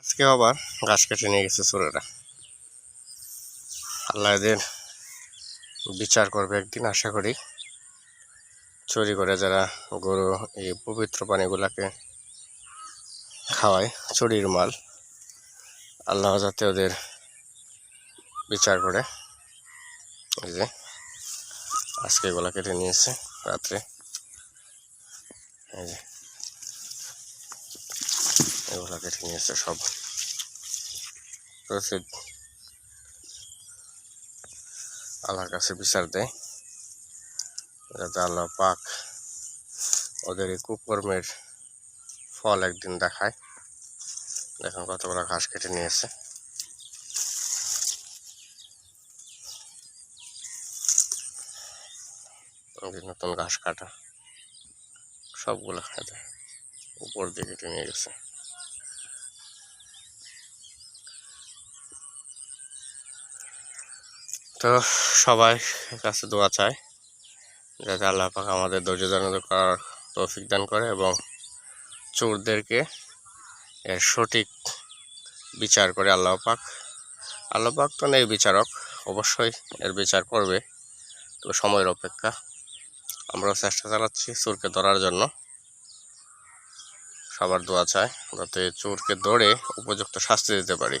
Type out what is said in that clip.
আজকে আবার গাছ কেটে নিয়ে গেছে চোরেরা। আল্লাহ এদের বিচার করবে একদিন, আশা করি। চুরি করে যারা গরু, এই পবিত্র পানিগুলাকে খাওয়ায়, চুরির মাল, আল্লাহ যাতে ওদের বিচার করে। এই যে, আজকে এগুলা কেটে নিয়েছে, রাত্রে। এই যে এগুলা কেটে নিয়েছে সব রসিদ আল্লাহর কাছে বিচার দেয়। যাতে আল্লাহ পাক ওদের এই কুকর্মের ফল একদিন দেখায়। দেখুন কতগুলো ঘাস কেটে নিয়েছে। নতুন ঘাস কাটা সবগুলো খাতে উপর দিকে কেটে নিয়ে গেছে। তো সবাই কাছে দোয়া চায় যাতে আল্লাহ পাক আমাদের ধৈর্য ধারণ করার তৌফিক দান করে এবং চোরদেরকে এর সঠিক বিচার করে আল্লাহ পাক। আল্লাহ পাক তো নেই বিচারক, অবশ্যই এর বিচার করবে। তো সময়ের অপেক্ষা। আমরাও চেষ্টা চালাচ্ছি চোরকে ধরার জন্য। সবার দোয়া চায় যাতে চোরকে ধরে উপযুক্ত শাস্তি দিতে পারি।